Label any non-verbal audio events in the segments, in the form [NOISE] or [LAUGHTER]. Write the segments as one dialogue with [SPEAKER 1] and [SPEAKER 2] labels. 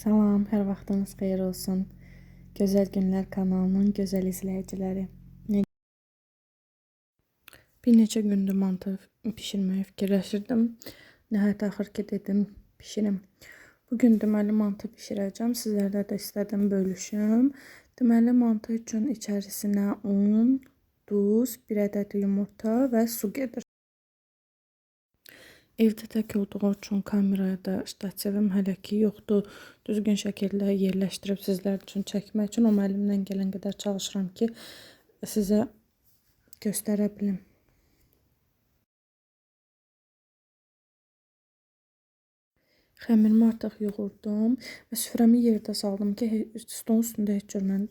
[SPEAKER 1] Salam, hər vaxtınız xeyir olsun. Gözəl Günlər kanalının gözəl izləyiciləri. Bir neçə gündür mantı bişirməyi fikirləşirdim. Nəhayət axır ki dedim bişirim. Bu gün deməli mantı bişirəcəm. Sizlərlə də istədim bölüşüm. Deməli mantı üçün içərisinə un, duz, bir ədəd yumurta və su gedir. Evdə tək olduğu üçün kamerada ştativim hələ ki yoxdur. Düzgün şəkildə yerləşdirib sizlər üçün çəkmək üçün amma əlimdən gələn qədər çalışıram ki, sizə göstərə bilim. Xəmirimi artıq yoğurdum və süfrəmi yerdə saldım ki, stolun üstündə heç cür mən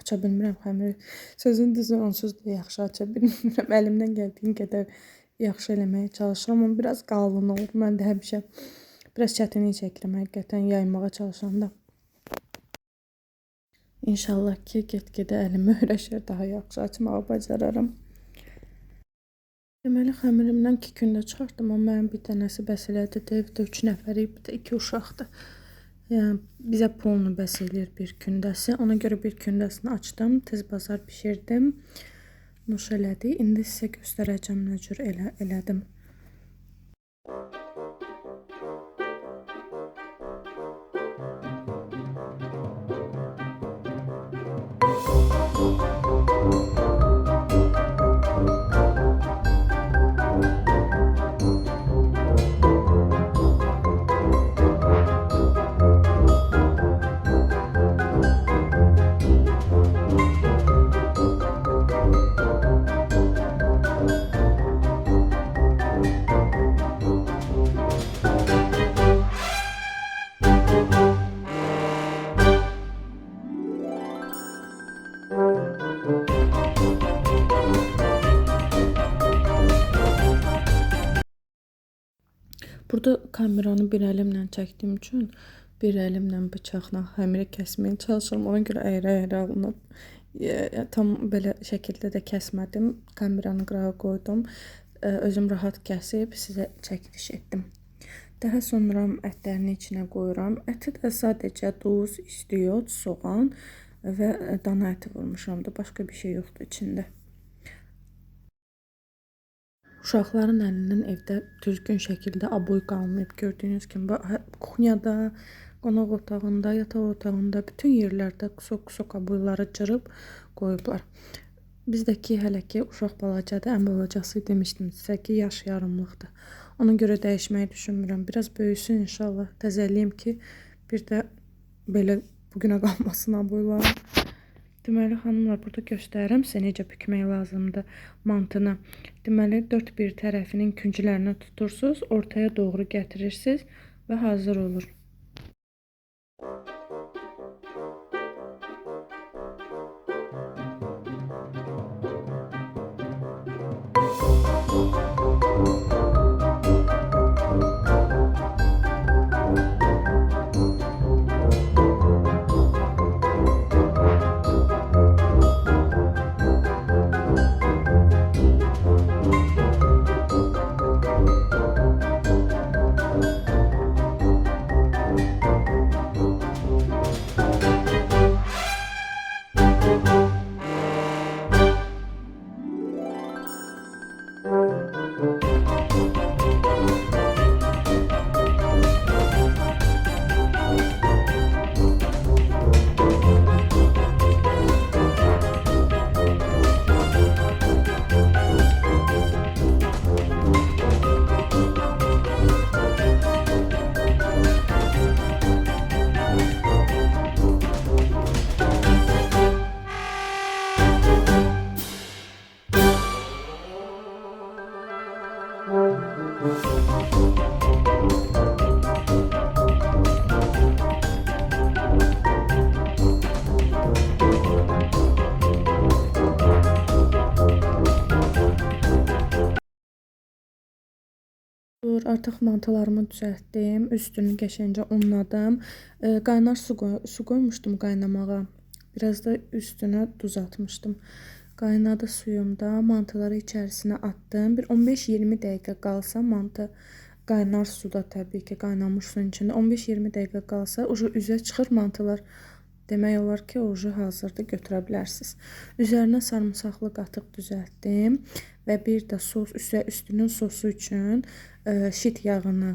[SPEAKER 1] aça bilmirəm xəmiri. Sözün düzü onsuz da yaxşı aça bilmirəm. [LAUGHS] Əlimdən gəldiyin qədər yaxşı eləməyə çalışıram, amma biraz qalın olur. Mən də həmişə biraz çətinlik çəkirəm həqiqətən yaymağa çalışanda. İnşallah ki, get-gedə əlim [LAUGHS] öyrəşər, daha yaxşı açmağı bacararam. Deməli xəmirimdən 2 gündə çıxartdım, amma mənim bir dənəsi bəs elədi. də Evdə 3 nəfərik, bir də 2 uşaqdır. Yəni bizə polnu bəs eləyir bir gündəsi. Ona görə bir gündəsini açdım, tez bazar bişirdim. Nuş elədi. İndi sizə göstərəcəm nə cür elə elədim. Kameranı bir əlimlə çəkdiyim üçün bir əlimlə bıçaqla xəmiri kəsməyə çalışıram. Ona görə əyri-əyri alınıb. Tam belə şəkildə də kəsmədim. Kameranı qırağa qoydum. Özüm rahat kəsib sizə çəkiliş etdim. Daha sonra ətlərini içinə qoyuram. Əti də sadəcə duz, istiyot, soğan və dana əti vurmuşam da. Başqa bir şey yoxdur içində. Uşaqların əlindən evdə düzgün şəkildə aboy qalmayıb. Gördüyünüz kimi bu- hə- kuxnyada, qonaq otağında, yataq otağında bütün yerlərdə qusok-qusok aboyları cırıb qoyublar. Bizdəki hələ ki uşaq balacadır. Ən balacası demişdim sizə ki, yaş yarımlıqdır. Ona görə dəyişməyi düşünmürəm. Biraz böyüsün inşallah. Təzəliyim ki, bir də belə bu günə qalmasın aboylarım. Deməli xanımlar, burada göstərirəm sizə necə bükmək lazımdır mantını. Deməli 4 bir tərəfinin künclərini tutursunuz, ortaya doğru gətirirsiniz və hazır olur. Dur, artıq mantılarımı düzəltdim. Üstünü qəşəngcə unladım. E, qaynar su, qoy su qoymuşdum qaynamağa. Biraz da üstünə duz atmışdım. Qaynadı suyumda mantıları içərisinə atdım. Bir 15-20 dəqiqə qalsa mantı qaynar suda təbii ki, qaynamış suyun içində 15-20 dəqiqə qalsa, ucu üzə çıxır mantılar. Demək olar ki, ucu hazırdır, götürə bilərsiniz. Üzərinə sarımsaqlı qatıq düzəltdim və bir də sos üstə üstünün sosu üçün ə, şit yağını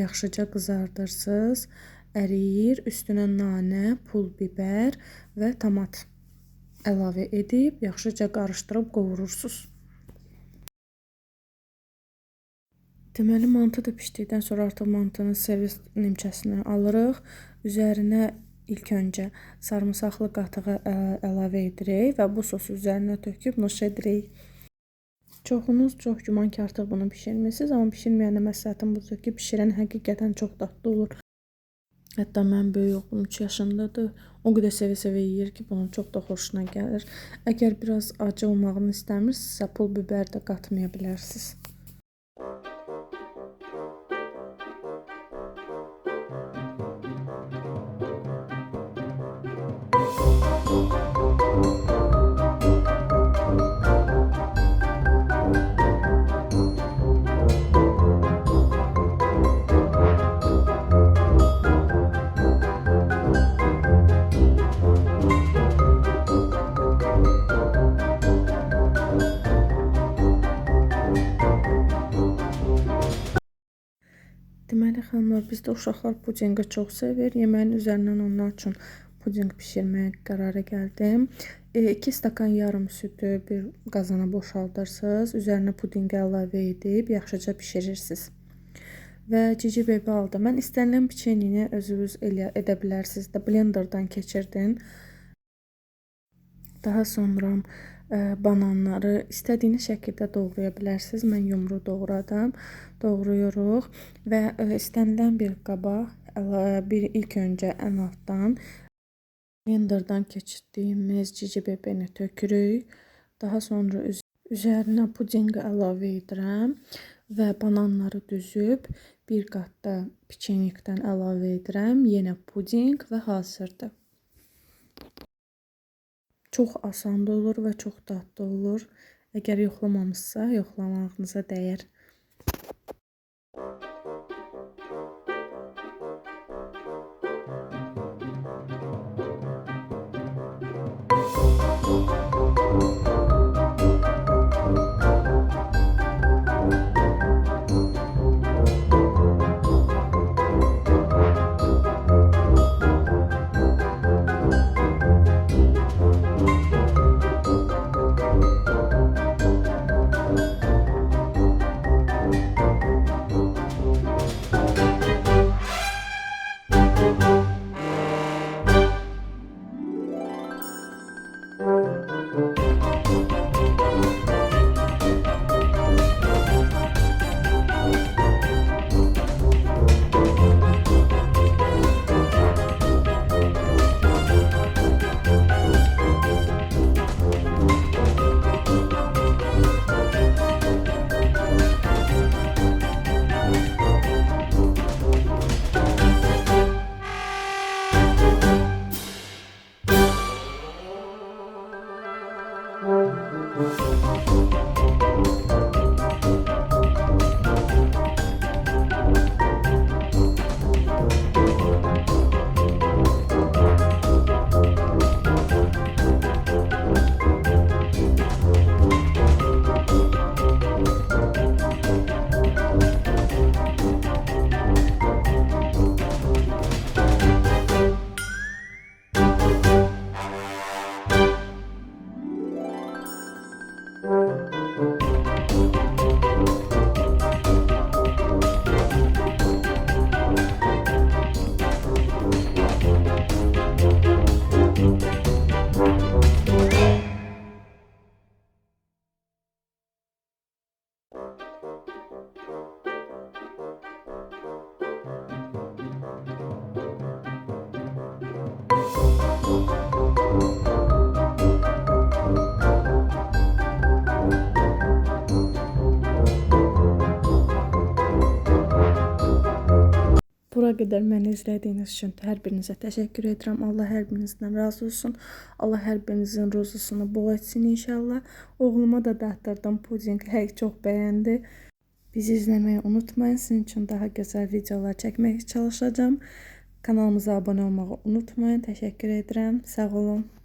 [SPEAKER 1] yaxşıca qızardırsınız. Əriyir, üstünə nanə, pul biber və tomat əlavə edib yaxşıca qarışdırıb qovurursunuz. Deməli mantı da bişdikdən sonra artıq mantının servis nimçəsini alırıq. Üzərinə ilk öncə sarımsaqlı qatığı əlavə edirik və bu sosu üzərinə töküb nuş edirik. Çoxunuz çox güman ki, artıq bunu bişirmisiniz, amma bişirməyənə məsləhətim budur ki, bişirən həqiqətən çox dadlı olur. Hətta mənim böyük oğlum 3 yaşındadır. O qədər sevə-sevə yeyir ki, bunun çox da xoşuna gəlir. Əgər biraz acı olmağını istəmirsinizsə, pul biber də qatmaya bilərsiniz. Xanımlar, bizdə uşaqlar pudinqi çox sevir. Yeməyin üzərindən onlar üçün pudinq bişirməyə qərara gəldim. 2 stakan yarım südü bir qazana boşaldırsınız. Üzərinə pudinqi əlavə edib yaxşıca bişirirsiniz. Və cici bebi aldım. Mən istənilən biçenini özünüz elə edə bilərsiniz də blenderdan keçirdin. Daha sonra bananları istədiyiniz şəkildə doğraya bilərsiniz. Mən yumru doğradım. Doğrayırıq və ə, istənilən bir qaba bir ilk öncə ən altdan blenderdan keçirdiyimiz cici bebeni tökürük. Daha sonra üz üzərinə pudinqi əlavə edirəm və bananları düzüb bir qat da piçenikdən əlavə edirəm. Yenə pudinq və hazırdır. Çox asan da olur və çox dadlı olur. Əgər yoxlamamısınızsa, yoxlamağınıza dəyər. Música qədər məni izlədiyiniz üçün hər birinizə təşəkkür edirəm. Allah hər birinizdən razı olsun. Allah hər birinizin ruzusunu bol etsin inşallah. Oğluma da dattırdım pudinq. Həqiq çox bəyəndi. Bizi izlemeyi unutmayın. Sizin için daha güzel videolar çekmeye çalışacağım. Kanalımıza abone olmayı unutmayın. Teşekkür ederim. Sağ olun.